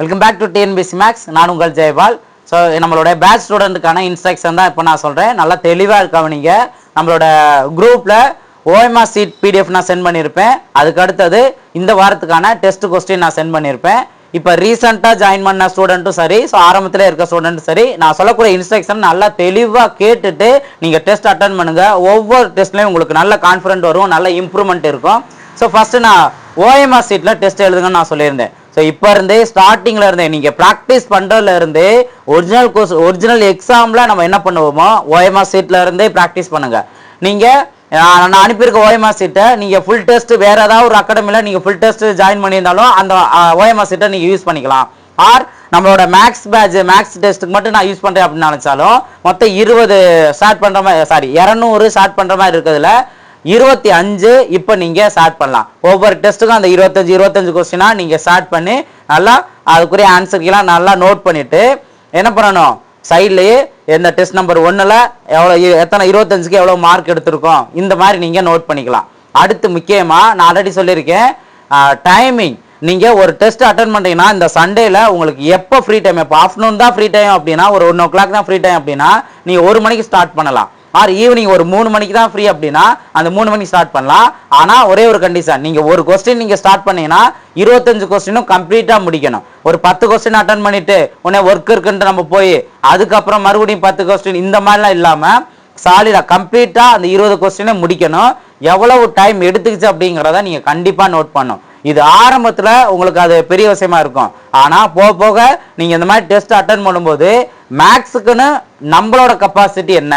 Welcome back to TNPSC Max நான் உங்கள் Jayapal. So நம்மளோட பேட்ச் ஸ்டூடெண்ட்டுக்கான இன்ஸ்ட்ரக்ஷன் தான் இப்போ நான் சொல்கிறேன் நல்லா தெளிவாக இருக்கவனிங்க நம்மளோட குரூப்பில் ஓஎம்ஆ சீட் பிடிஎஃப் நான் சென்ட் பண்ணியிருப்பேன் அதுக்கு அடுத்தது இந்த வாரத்துக்கான டெஸ்ட் கொஸ்டின் நான் சென்ட் பண்ணியிருப்பேன் இப்போ ரீசெண்டாக ஜாயின் பண்ண ஸ்டூடெண்ட்டும் சரி ஸோ ஆரம்பத்தில் இருக்க ஸ்டூடெண்ட்டும் சரி நான் சொல்லக்கூடிய இன்ஸ்ட்ரக்ஷன் நல்லா தெளிவாக கேட்டுட்டு நீங்கள் டெஸ்ட் அட்டன் பண்ணுங்கள் ஒவ்வொரு டெஸ்ட்லையும் உங்களுக்கு நல்ல கான்ஃபிடென்ட் வரும் நல்ல இம்ப்ரூவ்மெண்ட் இருக்கும். ஸோ ஃபஸ்ட்டு நான் ஓஎம்ஆர் சீட்டில் டெஸ்ட் எழுதுங்கன்னு நான் சொல்லியிருந்தேன். ஸோ இப்போ இருந்தே ஸ்டார்டிங்கில் இருந்தே நீங்கள் ப்ராக்டிஸ் பண்ணுறதுலருந்தே ஒரிஜினல் கோர்ஸ் ஒரிஜினல் எக்ஸாமில் நம்ம என்ன பண்ணுவோமோ ஓஎம்ஆர் சீட்டில் இருந்தே ப்ராக்டிஸ் பண்ணுங்கள் நீங்கள் நான் அனுப்பியிருக்க ஓஎம்ஆர் சீட்டை நீங்கள் ஃபுல் டெஸ்ட் வேறு ஏதாவது ஒரு அகாடமியில் நீங்கள் ஃபுல் டெஸ்ட் ஜாயின் பண்ணியிருந்தாலும் அந்த ஓஎம்ஆர் சீட்டை நீங்கள் யூஸ் பண்ணிக்கலாம். ஆர் நம்மளோட மேக்ஸ் பேட்ச் மேக்ஸ் டெஸ்ட்டுக்கு மட்டும் நான் யூஸ் பண்ணுறேன் அப்படின்னு நினச்சாலும் மொத்தம் இருபது ஸ்டார்ட் பண்ணுற மாதிரி சாரி இரநூறு ஸ்டார்ட் பண்ணுற மாதிரி இருக்கிறதுல இருபத்தி அஞ்சு இப்போ நீங்கள் ஸ்டார்ட் பண்ணலாம். ஒவ்வொரு டெஸ்ட்டுக்கும் அந்த இருபத்தஞ்சு இருபத்தஞ்சு கொஸ்டினாக நீங்கள் ஸ்டார்ட் பண்ணி நல்லா அதுக்குரிய ஆன்சருக்கெல்லாம் நல்லா நோட் பண்ணிவிட்டு என்ன பண்ணணும்? சைட்லேயே எந்த டெஸ்ட் நம்பர் ஒன்றில் எவ்வளோ எத்தனை இருபத்தஞ்சுக்கு எவ்வளோ மார்க் எடுத்திருக்கோம்? இந்த மாதிரி நீங்கள் நோட் பண்ணிக்கலாம். அடுத்து முக்கியமாக நான் ஆல்ரெடி சொல்லியிருக்கேன் டைமிங் நீங்கள் ஒரு டெஸ்ட் அட்டன் பண்ணுறீங்கன்னா இந்த சண்டேல உங்களுக்கு எப்போ ஃப்ரீ டைம் இப்போ ஆஃப்டர்நூன் தான் ஃப்ரீ டைம் அப்படின்னா ஒரு ஒன் ஓ கிளாக் தான் ஃப்ரீ டைம் அப்படின்னா நீங்கள் ஒரு மணிக்கு ஸ்டார்ட் பண்ணலாம். ஆறு ஈவினிங் ஒரு மூணு மணிக்கு தான் ஃப்ரீ அப்படின்னா அந்த மூணு மணிக்கு ஸ்டார்ட் பண்ணலாம். ஆனால் ஒரே ஒரு கண்டிஷன் நீங்கள் ஒரு கொஸ்டின் நீங்கள் ஸ்டார்ட் பண்ணீங்கன்னா இருபத்தஞ்சு கொஸ்டினும் கம்ப்ளீட்டாக முடிக்கணும். ஒரு பத்து கொஸ்டின் அட்டன் பண்ணிவிட்டு உடனே ஒர்க் இருக்குன்ட்டு நம்ம போய் அதுக்கப்புறம் மறுபடியும் பத்து கொஸ்டின் இந்த மாதிரிலாம் இல்லாமல் சாலிடாக கம்ப்ளீட்டாக அந்த இருபது கொஸ்டினை முடிக்கணும். எவ்வளவு டைம் எடுத்துக்கிச்சு அப்படிங்கிறத நீங்கள் கண்டிப்பாக நோட் பண்ணும் இது ஆரம்பத்தில் உங்களுக்கு அது பெரிய விஷயமா இருக்கும். ஆனால் போக போக நீங்கள் இந்த மாதிரி டெஸ்ட் அட்டன் பண்ணும்போது மேக்ஸுக்குன்னு நம்மளோட கெப்பாசிட்டி என்ன?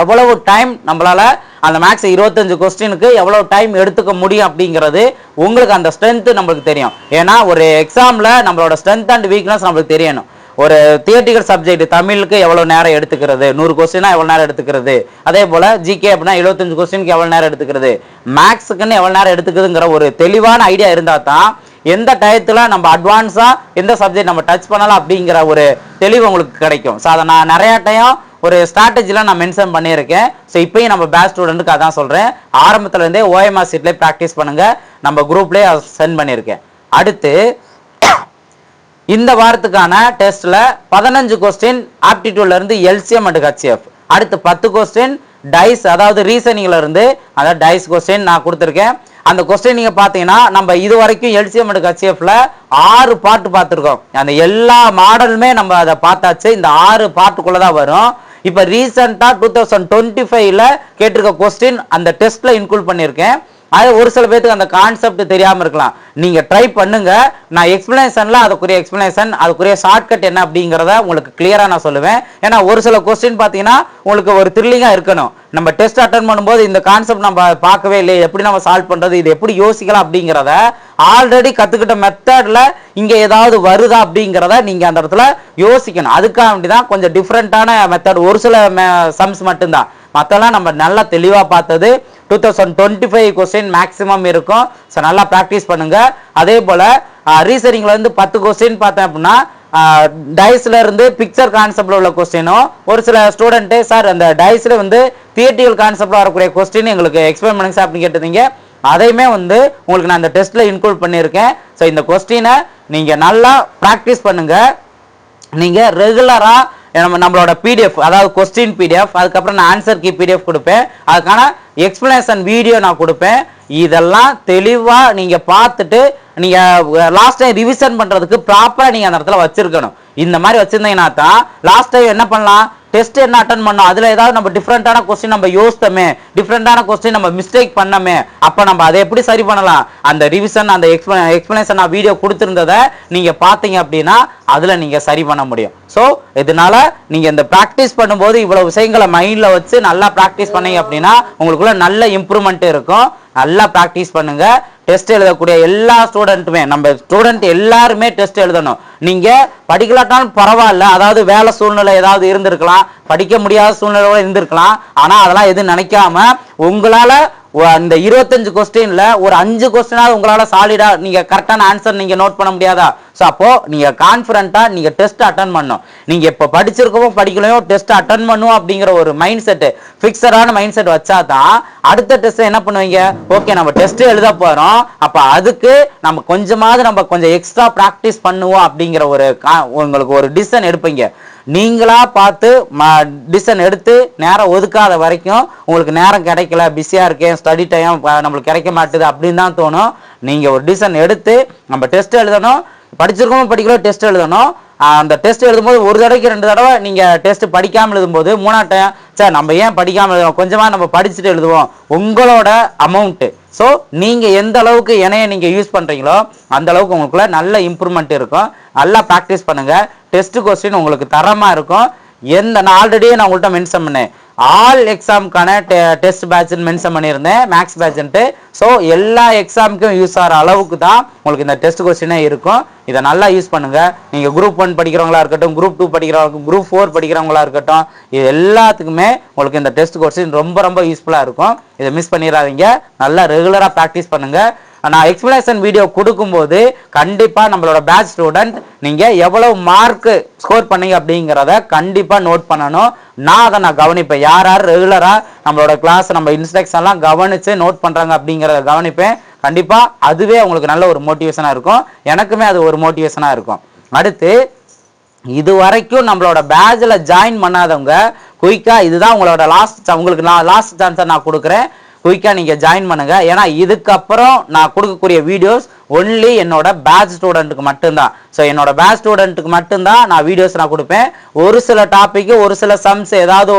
எவ்வளவு டைம் நம்மளால் அந்த மேக்ஸ் இருபத்தஞ்சு கொஸ்டினுக்கு எவ்வளோ டைம் எடுத்துக்க முடியும் அப்படிங்கிறது உங்களுக்கு அந்த ஸ்ட்ரென்த்து நம்மளுக்கு தெரியும். ஏன்னா ஒரு எக்ஸாமில் நம்மளோட ஸ்ட்ரென்த் அண்ட் வீக்னஸ் நம்மளுக்கு தெரியணும். ஒரு தியேட்டிக்கல் சப்ஜெக்ட் தமிழுக்கு எவ்வளோ நேரம் எடுத்துக்கிறது? நூறு கொஸ்டினா எவ்வளோ நேரம் எடுத்துக்கிறது? அதே போல் ஜிகே அப்படின்னா எழுபத்தஞ்சு கொஸ்டினுக்கு எவ்வளோ நேரம் எடுத்துக்கிறது? மேக்ஸுக்குன்னு எவ்வளோ நேரம் எடுத்துக்குதுங்கிற ஒரு தெளிவான ஐடியா இருந்தால் தான் எந்த டயத்தில் நம்ம அட்வான்ஸாக எந்த சப்ஜெக்ட் நம்ம டச் பண்ணலாம் அப்படிங்கிற ஒரு தெளிவு உங்களுக்கு கிடைக்கும். ஸோ அதை நான் நிறையா டைம் ஒரு ஸ்ட்ராட்டஜிலாம் நான் மென்ஷன் பண்ணியிருக்கேன். ஸோ இப்பயும் நம்ம பேட்ச் ஸ்டூடெண்ட்டுக்கு அதான் சொல்கிறேன் ஆரம்பத்துலேருந்தே ஓஎம்ஆர் சீட்லேயே ப்ராக்டிஸ் பண்ணுங்கள் நம்ம குரூப்லேயே சென்ட் பண்ணியிருக்கேன். அடுத்து இந்த வாரத்துக்கான டெஸ்ட்டில் பதினஞ்சு கொஸ்டின் ஆப்டிடியூட்லேருந்து எல்சிஎம் அண்டு ஹச்சிஎஃப் அடுத்து பத்து கொஸ்டின் டைஸ் அதாவது ரீசனிங்ல இருந்து அதாவது டைஸ் கொஸ்டின் நான் கொடுத்துருக்கேன். அந்த கொஸ்டின் நீங்க பாத்தீங்கன்னா நம்ம இது வரைக்கும் எல்சிஎம் அண்ட் ஹச்சிஎஃப்ல ஆறு பாட்டு பார்த்துருக்கோம். அந்த எல்லா மாடலுமே நம்ம அதை பார்த்தாச்சு. இந்த ஆறு பார்ட்டுக்குள்ள தான் வரும். இப்போ ரீசெண்டாக டூ தௌசண்ட் டுவெண்ட்டி ஃபைவ்ல கேட்டிருக்க கொஸ்டின் அந்த டெஸ்ட்ல இன்க்ளூட் பண்ணியிருக்கேன். அது ஒரு சில பேத்துக்கு அந்த கான்செப்ட் தெரியாம இருக்கலாம். நீங்க ட்ரை பண்ணுங்க. நான் எக்ஸ்பிளனேஷனில் அதுக்குரிய எக்ஸ்பிளனேஷன் அதுக்குரிய ஷார்ட்கட் என்ன அப்படிங்கிறத உங்களுக்கு கிளியரா நான் சொல்லுவேன். ஏன்னா ஒரு சில கொஸ்டின் பாத்தீங்கன்னா உங்களுக்கு ஒரு த்ரில்லிங்கா இருக்கணும். நம்ம டெஸ்ட் அட்டன் பண்ணும்போது இந்த கான்செப்ட் நம்ம பார்க்கவே இல்லை எப்படி நம்ம சால்வ் பண்றது? இது எப்படி யோசிக்கலாம் அப்படிங்கிறத ஆல்ரெடி கத்துக்கிட்ட மெத்தட்ல இங்க ஏதாவது வருதா அப்படிங்கிறத நீங்க அந்த இடத்துல யோசிக்கணும். அதுக்காக வேண்டிதான் கொஞ்சம் டிஃப்ரெண்டான மெத்தட் ஒரு சில சம்ஸ் மட்டும்தான். மற்றெல்லாம் நம்ம நல்லா தெளிவாக பார்த்தது two thousand twenty five question maximum இருக்கும். ஸோ நல்லா ப்ராக்டிஸ் பண்ணுங்கள் அதே போல் ரீசனிங்கில் வந்து பத்து கொஸ்டின் பார்த்தேன் அப்படின்னா டைஸில் இருந்து பிக்சர் கான்செப்டில் உள்ள கொஸ்டினும் ஒரு சில ஸ்டூடெண்ட்டு சார் அந்த டைஸில் வந்து தியேட்டிக்கல் கான்செப்டில் வரக்கூடிய கொஸ்டின் எங்களுக்கு எக்ஸ்பிளைன் பண்ணுங்க சார் அப்படின்னு கேட்டிருந்தீங்க. அதையுமே வந்து உங்களுக்கு நான் அந்த டெஸ்ட்டில் இன்க்ளூட் பண்ணியிருக்கேன். ஸோ இந்த கொஸ்டினை நீங்கள் நல்லா ப்ராக்டிஸ் பண்ணுங்கள் நீங்கள் ரெகுலராக நம்ம நம்மளோட பிடிஎஃப் அதாவது கொஸ்டின் பிடிஎஃப் அதுக்கப்புறம் நான் ஆன்சர் கீ பிடிஎஃப் கொடுப்பேன். அதுக்கான எக்ஸ்பிளனேஷன் வீடியோ நான் கொடுப்பேன். இதெல்லாம் தெளிவாக நீங்கள் பார்த்துட்டு நீங்கள் லாஸ்ட் டைம் ரிவிஷன் பண்ணுறதுக்கு ப்ராப்பராக நீங்கள் அந்த இடத்துல வச்சிருக்கணும். இந்த மாதிரி வச்சுருந்தீங்கன்னா தான் லாஸ்ட் டைம் என்ன பண்ணலாம்? டெஸ்ட் என்ன அட்டன் பண்ணோம்? அதுல ஏதாவது நம்ம டிஃப்ரெண்டான கொஸ்டின் நம்ம யோசித்தோமே டிஃப்ரெண்டான கொஸ்டின் நம்ம மிஸ்டேக் பண்ணமே அப்ப நம்ம அதை எப்படி சரி பண்ணலாம்? அந்த ரிவிஷன் அந்த எக்ஸ்பிளனேஷன் நான் வீடியோ கொடுத்துருந்ததை நீங்க பாத்தீங்க அப்படின்னா அதுல நீங்க சரி பண்ண முடியும். ஸோ இதனால நீங்க இந்த ப்ராக்டிஸ் பண்ணும்போது இவ்வளவு விஷயங்களை மைண்ட்ல வச்சு நல்லா ப்ராக்டிஸ் பண்ணீங்க அப்படின்னா உங்களுக்குள்ள நல்ல இம்ப்ரூவ்மெண்ட் இருக்கும். நல்லா ப்ராக்டிஸ் பண்ணுங்க. டெஸ்ட் எழுதக்கூடிய எல்லா ஸ்டூடெண்ட்டுமே நம்ம ஸ்டூடெண்ட் எல்லாருமே டெஸ்ட் எழுதணும். நீங்கள் படிக்கலாட்டாலும் பரவாயில்ல அதாவது வேலை சூழ்நிலை ஏதாவது இருந்திருக்கலாம் படிக்க முடியாத சூழ்நிலை இருந்திருக்கலாம் ஆனால் அதெல்லாம் எதுவும் நினைக்காம உங்களால் அந்த இருபத்தஞ்சு கொஸ்டின்ல ஒரு அஞ்சு கொஸ்டினாவது உங்களால சாலிடா நீங்க கரெக்டான ஆன்சர் நீங்க நோட் பண்ண முடியாதா? ஸோ அப்போ நீங்க கான்பிடண்டா நீங்க டெஸ்ட் அட்டன் பண்ணணும். நீங்க இப்போ படிச்சிருக்கவோ படிக்கலையோ டெஸ்ட் அட்டன் பண்ணுவோம் அப்படிங்கிற ஒரு மைண்ட் செட் ஃபிக்ஸடான மைண்ட் செட் வச்சா தான் அடுத்த டெஸ்ட் என்ன பண்ணுவீங்க? ஓகே நம்ம டெஸ்ட் எழுத போறோம். அப்ப அதுக்கு நம்ம கொஞ்சமாவது நம்ம கொஞ்சம் எக்ஸ்ட்ரா ப்ராக்டிஸ் பண்ணுவோம் அப்படிங்கிற ஒரு கா- உங்களுக்கு ஒரு டிசிஷன் எடுப்பீங்க. நீங்களா பார்த்து டிசிஷன் எடுத்து நேரம் ஒதுக்காத வரைக்கும் உங்களுக்கு நேரம் கிடைக்கல பிஸியாக இருக்கேன் ஸ்டடி டைம் நம்மளுக்கு கிடைக்க மாட்டுது அப்படின்னு தான் தோணும். நீங்கள் ஒரு டிசிஷன் எடுத்து நம்ம டெஸ்ட் எழுதணும். படிச்சிருக்கோம் படிக்கல டெஸ்ட் எழுதணும். அந்த டெஸ்ட் எழுதும்போது ஒரு தடவைக்கு ரெண்டு தடவை நீங்கள் டெஸ்ட் படிக்காமல் எழுதும்போது மூணாவது டைம் சார் நம்ம ஏன் படிக்காமல் எழுதுவோம் கொஞ்சமாக நம்ம படிச்சுட்டு எழுதுவோம். உங்களோட அமௌண்ட்டு ஸோ நீங்கள் எந்த அளவுக்கு இணைய நீங்கள் யூஸ் பண்ணுறீங்களோ அந்த அளவுக்கு உங்களுக்குள்ள நல்ல இம்ப்ரூவ்மெண்ட் இருக்கும். நல்லா ப்ராக்டிஸ் பண்ணுங்கள் டெஸ்ட் கொஸ்டின் உங்களுக்கு தரமாக இருக்கும். எந்த நான் ஆல்ரெடியே நான் உங்கள்கிட்ட மென்ஷன் பண்ணேன். ஆல் எக்ஸாமுக்கான டெஸ்ட் பேட்ச்னு மென்ஷன் பண்ணியிருந்தேன். மேக்ஸ் பேட்ச்ன்ட்டு ஸோ எல்லா எக்ஸாமுக்கும் யூஸ் ஆகிற அளவுக்கு தான் உங்களுக்கு இந்த டெஸ்ட் கொஸ்டினே இருக்கும். இதை நல்லா யூஸ் பண்ணுங்கள் நீங்கள் குரூப் ஒன் படிக்கிறவங்களா இருக்கட்டும் குரூப் டூ படிக்கிறவங்க குரூப் ஃபோர் படிக்கிறவங்களா இருக்கட்டும் இது எல்லாத்துக்குமே உங்களுக்கு இந்த டெஸ்ட் கொஸ்டின் ரொம்ப ரொம்ப யூஸ்ஃபுல்லாக இருக்கும். இதை மிஸ் பண்ணிடாதீங்க. நல்லா ரெகுலராக ப்ராக்டிஸ் பண்ணுங்கள் நான் எக்ஸ்பிளேஷன் வீடியோ கொடுக்கும்போது கண்டிப்பாக நம்மளோட பேட்ச் ஸ்டூடெண்ட் நீங்கள் எவ்வளோ மார்க்கு ஸ்கோர் பண்ணீங்க அப்படிங்கிறத கண்டிப்பாக நோட் பண்ணணும். நான் அதை நான் கவனிப்பேன். யார் யார் ரெகுலராக நம்மளோட கிளாஸ் நம்ம இன்ஸ்ட்ரக்ஷன்லாம் எல்லாம் நோட் பண்ணுறாங்க அப்படிங்கிறத கவனிப்பேன். கண்டிப்பாக அதுவே உங்களுக்கு நல்ல ஒரு மோட்டிவேஷனாக இருக்கும். எனக்குமே அது ஒரு மோட்டிவேஷனாக இருக்கும். அடுத்து இது வரைக்கும் நம்மளோட பேட்சில் ஜாயின் பண்ணாதவங்க குயிக்காக இதுதான் உங்களோட லாஸ்ட் உங்களுக்கு நான் லாஸ்ட் சான்ஸை நான் கொடுக்குறேன். குயிக்காக நீங்கள் ஜாயின் பண்ணுங்கள் ஏன்னா இதுக்கப்புறம் நான் கொடுக்கக்கூடிய வீடியோஸ் ஒன்லி என்னோட பேட்ச் ஸ்டூடெண்ட்டுக்கு மட்டும்தான். ஸோ என்னோட பேட்ச் ஸ்டூடெண்ட்டுக்கு மட்டும்தான் நான் வீடியோஸ் நான் கொடுப்பேன். ஒரு சில டாப்பிக்கு ஒரு சில சம்ஸ் ஏதாவது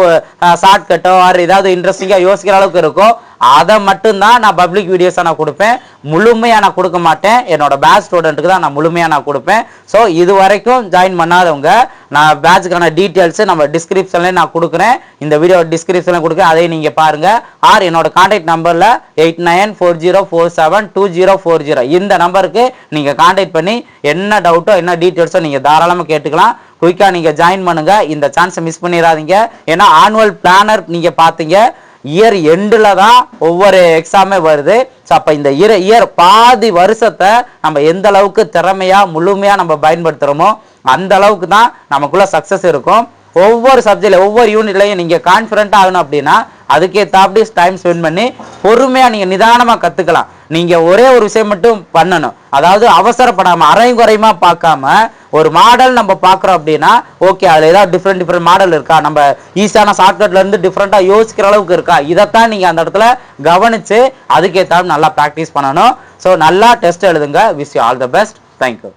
ஷார்ட் கட்டோ ஏதாவது இன்ட்ரெஸ்டிங்காக யோசிக்கிற அளவுக்கு இருக்கோ அதை மட்டும்தான் நான் பப்ளிக் வீடியோஸாக நான் கொடுப்பேன். முழுமையாக நான் கொடுக்க மாட்டேன். என்னோட பேட்ச் ஸ்டூடெண்ட்டுக்கு தான் நான் முழுமையாக நான் கொடுப்பேன். ஸோ இது வரைக்கும் ஜாயின் பண்ணாதவங்க நான் பேட்சுக்கான டீட்டெயில்ஸு நம்ம டிஸ்கிரிப்ஷன்லேயே நான் கொடுக்குறேன். இந்த வீடியோ டிஸ்கிரிப்ஷனில் கொடுக்குறேன். அதையும் நீங்கள் பாருங்கள் ஆர் என்னோட கான்டாக்ட் நம்பரில் eight nine four zero four seven two zero four zero இந்த நம்பருக்கு நீங்கள் கான்டாக்ட் பண்ணி என்ன டவுட்டோ என்ன டீட்டெயில்ஸோ நீங்கள் தாராளமாக கேட்டுக்கலாம். குயிக்காக நீங்கள் ஜாயின் பண்ணுங்கள் இந்த சான்ஸை மிஸ் பண்ணிடாதீங்க. ஏன்னா ஆனுவல் பிளானர் நீங்கள் பார்த்தீங்க இயர் எண்டில் தான் ஒவ்வொரு எக்ஸாமே வருது. ஸோ அப்போ இந்த இயர் இயர் பாதி வருஷத்தை நம்ம எந்த அளவுக்கு திறமையாக முழுமையாக நம்ம பயன்படுத்துகிறோமோ அந்த அளவுக்கு தான் நமக்குள்ள சக்ஸஸ் இருக்கும். ஒவ்வொரு சப்ஜெக்ட்ல ஒவ்வொரு யூனிட்லையும் நீங்கள் கான்ஃபிடென்ட் ஆகணும் அப்படின்னா அதுக்கேற்றாப்படி டைம் ஸ்பெண்ட் பண்ணி பொறுமையாக நீங்கள் நிதானமாக கற்றுக்கலாம் நீங்கள் ஒரே ஒரு விஷயம் மட்டும் பண்ணணும். அதாவது அவசரப்படாமல் அரையும் குறையுமா பார்க்காம ஒரு மாடல் நம்ம பார்க்குறோம் அப்படின்னா ஓகே அதில் ஏதாவது டிஃப்ரெண்ட் டிஃப்ரெண்ட் மாடல் இருக்கா? நம்ம ஈஸியான ஷார்ட்கட்லேருந்து டிஃப்ரெண்ட்டாக யோசிக்கிற அளவுக்கு இருக்கா? இதைத்தான் நீங்கள் அந்த இடத்துல கவனித்து அதுக்கேற்றாலும் நல்லா ப்ராக்டிஸ் பண்ணணும். ஸோ நல்லா டெஸ்ட் எழுதுங்க. Wish all the best thank you